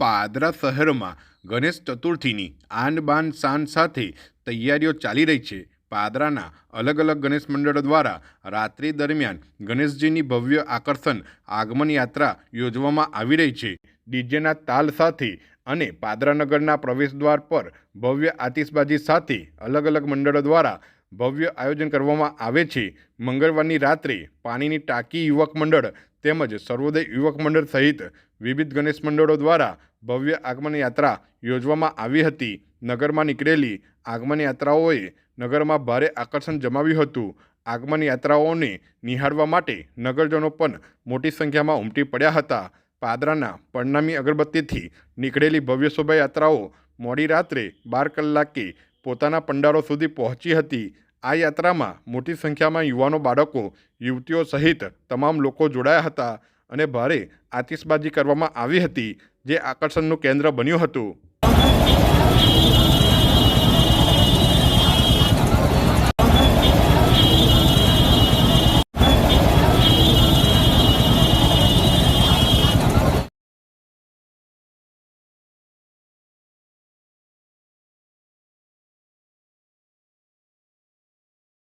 પાદરા શહેરમાં ગણેશ ચતુર્થીની આન શાન સાથે તૈયારીઓ ચાલી રહી છે. પાદરાના અલગ અલગ ગણેશ મંડળો દ્વારા રાત્રિ દરમિયાન ગણેશજીની ભવ્ય આકર્ષણ આગમન યાત્રા યોજવામાં આવી રહી છે. ડીજેના તાલ સાથે અને પાદરા નગરના પ્રવેશદ્વાર પર ભવ્ય આતિશબાજી સાથે અલગ અલગ મંડળો દ્વારા ભવ્ય આયોજન કરવામાં આવે છે. મંગળવારની રાત્રે પાણીની ટાંકી યુવક મંડળ તેમજ સર્વોદય યુવક મંડળ સહિત વિવિધ ગણેશ મંડળો દ્વારા ભવ્ય આગમન યાત્રા યોજવામાં આવી હતી. નગરમાં નીકળેલી આગમન યાત્રાઓએ નગરમાં ભારે આકર્ષણ જમાવ્યું હતું. આગમન યાત્રાઓને નિહાળવા માટે નગરજનો પણ મોટી સંખ્યામાં ઉમટી પડ્યા હતા. પાદરાના પરનામી અગરબત્તીથી નીકળેલી ભવ્ય શોભાયાત્રાઓ મોડી રાત્રે બાર કલાકે પોતાના પંડાળો સુધી પહોંચી હતી. આ યાત્રામાં મોટી સંખ્યામાં યુવાનો, બાળકો, યુવતીઓ સહિત તમામ લોકો જોડાયા હતા અને ભારે આતિશબાજી કરવામાં આવી હતી. જે આકર્ષણનું કેન્દ્ર બન્યું હતું.